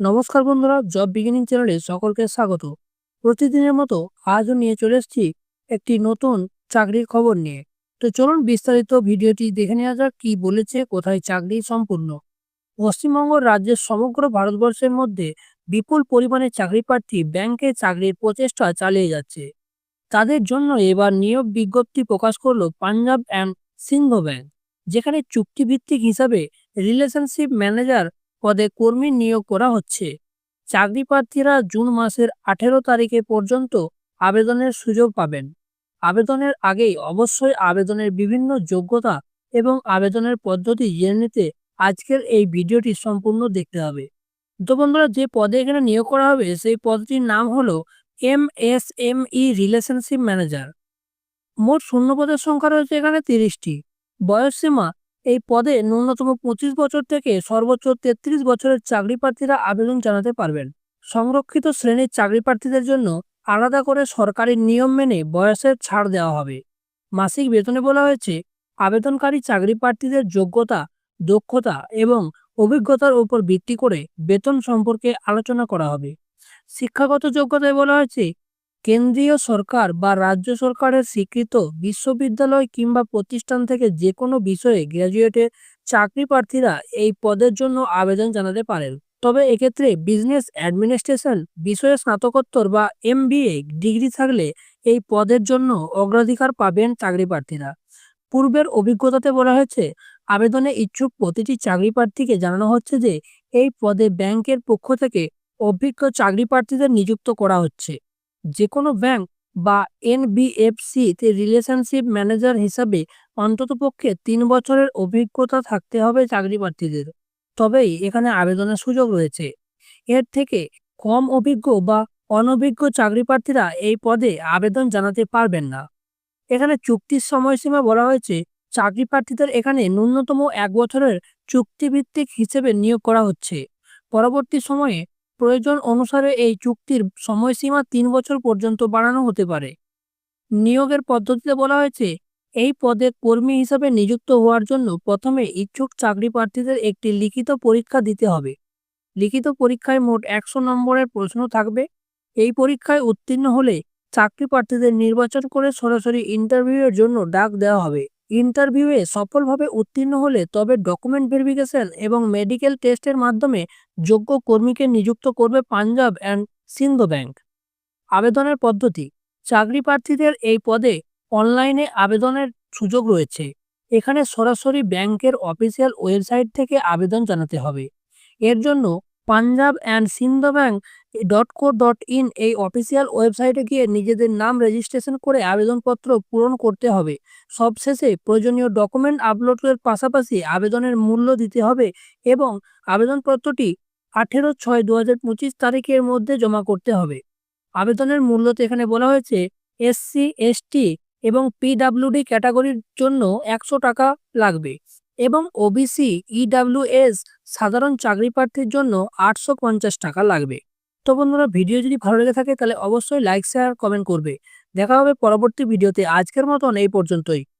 নমস্কার বন্ধুরা job beginning চ্যানেলে সকলকে স্বাগত। প্রতিদিনের মতো আজও নিয়ে চলে এসেছি একটি নতুন চাকরির খবর নিয়ে। তো চলুন বিস্তারিত ভিডিওটি দেখে নেওয়া যাক কি বলেছে, কোথায় চাকরি সম্পূর্ণ। পশ্চিমবঙ্গ রাজ্যের সমগ্র ভারতবর্ষের মধ্যে বিপুল পরিমাণে চাকরি প্রার্থী ব্যাংকে চাকরির প্রচেষ্টা চালিয়ে যাচ্ছে। তাদের জন্য এবার নিয়োগ বিজ্ঞপ্তি প্রকাশ করল পাঞ্জাব অ্যান্ড সিংহ ব্যাংক, যেখানে চুক্তিভিত্তিক হিসাবে রিলেশনশিপ ম্যানেজার পদে কর্মী নিয়োগ করা হচ্ছে। চাকরি প্রার্থীরা জুন মাসের আঠেরো তারিখে পর্যন্ত আবেদনের সুযোগ পাবেন। আবেদনের আগেই অবশ্যই আবেদনের বিভিন্ন যোগ্যতা এবং আবেদনের পদ্ধতি জেনে নিতে আজকের এই ভিডিওটি সম্পূর্ণ দেখতে হবে। তো বন্ধুরা, যে পদে এখানে নিয়োগ করা হবে, সেই পদটির নাম হলো M S M E relationship manager. মোট শূন্য পদের সংখ্যা রয়েছে এখানে তিরিশটি। বয়সসীমা এই পদে ন্যূনতম পঁচিশ বছর থেকে সর্বোচ্চ তেত্রিশ বছরের চাকরি প্রার্থীরা আবেদন জানাতে পারবেন। সংরক্ষিত শ্রেণির চাকরি প্রার্থীদের জন্য আলাদা করে সরকারি নিয়ম মেনে বয়সের ছাড় দেওয়া হবে। মাসিক বেতনে বলা হয়েছে, আবেদনকারী চাকরি প্রার্থীদের যোগ্যতা, দক্ষতা এবং অভিজ্ঞতার উপর ভিত্তি করে বেতন সম্পর্কে আলোচনা করা হবে। শিক্ষাগত যোগ্যতায় বলা হয়েছে কেন্দ্রীয় সরকার বা রাজ্য সরকারের স্বীকৃত বিশ্ববিদ্যালয় কিংবা প্রতিষ্ঠান থেকে যে কোনো বিষয়ে গ্র্যাজুয়েটের চাকরি প্রার্থীরা এই পদের জন্য আবেদন জানাতে পারেন। তবে এক্ষেত্রে বিজনেস অ্যাডমিনিস্ট্রেশন, বিষয়ে স্নাতকোত্তর বা এম ডিগ্রি থাকলে এই পদের জন্য অগ্রাধিকার পাবেন চাকরি প্রার্থীরা। পূর্বের অভিজ্ঞতাতে বলা হয়েছে, আবেদনে ইচ্ছুক প্রতিটি চাকরি প্রার্থীকে জানানো হচ্ছে যে, এই পদে ব্যাংকের পক্ষ থেকে অভিজ্ঞ চাকরি প্রার্থীদের নিযুক্ত করা হচ্ছে। যে কোনো ব্যাংক বা এনবিএফসি তে রিলেশনশিপ ম্যানেজার হিসাবে অন্ততপক্ষে তিন বছরের অভিজ্ঞতা থাকতে হবে চাকরি প্রার্থীদের তবেই এখানে আবেদনের সুযোগ রয়েছে। এর থেকে কম অভিজ্ঞ বা অনভিজ্ঞ চাকরি প্রার্থীরা এই পদে আবেদন জানাতে পারবেন না। এখানে চুক্তির সময়সীমা বলা হয়েছে চাকরি প্রার্থীদের এখানে ন্যূনতম এক বছরের চুক্তিভিত্তিক হিসেবে নিয়োগ করা হচ্ছে। পরবর্তী সময়ে প্রয়োজন অনুসারে এই চুক্তির সময়সীমা তিন বছর পর্যন্ত বাড়ানো হতে পারে। নিয়োগের পদ্ধতিতে বলা হয়েছে, এই পদে কর্মী হিসাবে নিযুক্ত হওয়ার জন্য প্রথমে ইচ্ছুক চাকরি প্রার্থীদের একটি লিখিত পরীক্ষা দিতে হবে। লিখিত পরীক্ষায় মোট একশো নম্বরের প্রশ্ন থাকবে। এই পরীক্ষায় উত্তীর্ণ হলে চাকরি প্রার্থীদের নির্বাচন করে সরাসরি ইন্টারভিউয়ের জন্য ডাক দেওয়া হবে। ইন্টারভিউয়ে সফলভাবে উত্তীর্ণ হলে তবে ডকুমেন্ট ভেরিফিকেশন এবং মেডিকেল টেস্টের মাধ্যমে যোগ্য কর্মীকে নিযুক্ত করবে পাঞ্জাব অ্যান্ড সিন্ধ ব্যাংক। আবেদনের পদ্ধতি, চাকরি প্রার্থীদের এই পদে অনলাইনে আবেদনের সুযোগ রয়েছে। এখানে সরাসরি ব্যাংকের অফিসিয়াল ওয়েবসাইট থেকে আবেদন জানাতে হবে। এর জন্য Punjab and Sindh bank dot co dot in এই অফিসিয়াল ওয়েবসাইটে গিয়ে নিজেদের নাম রেজিস্ট্রেশন করে আবেদনপত্র পূরণ করতে হবে। সবশেষে প্রয়োজনীয় ডকুমেন্ট আপলোডের পাশাপাশি আবেদনের মূল্য দিতে হবে এবং আবেদনপত্রটি আঠেরো ছয় দু হাজার পঁচিশ তারিখের মধ্যে জমা করতে হবে। আবেদনের মূল্যতে এখানে বলা হয়েছে এসসি এসটি এবং পিডাব্লিউডি ক্যাটাগরির জন্য একশো টাকা লাগবে। এবং ওবিসি ইডাব্লিউএস সাধারণ চাকরি প্রার্থীর জন্য আটশো পঞ্চাশ টাকা লাগবে। তো বন্ধুরা, ভিডিও যদি ভালো লেগে থাকে তাহলে অবশ্যই লাইক, শেয়ার, কমেন্ট করবে। দেখা হবে পরবর্তী ভিডিওতে। আজকের মতন এই পর্যন্তই।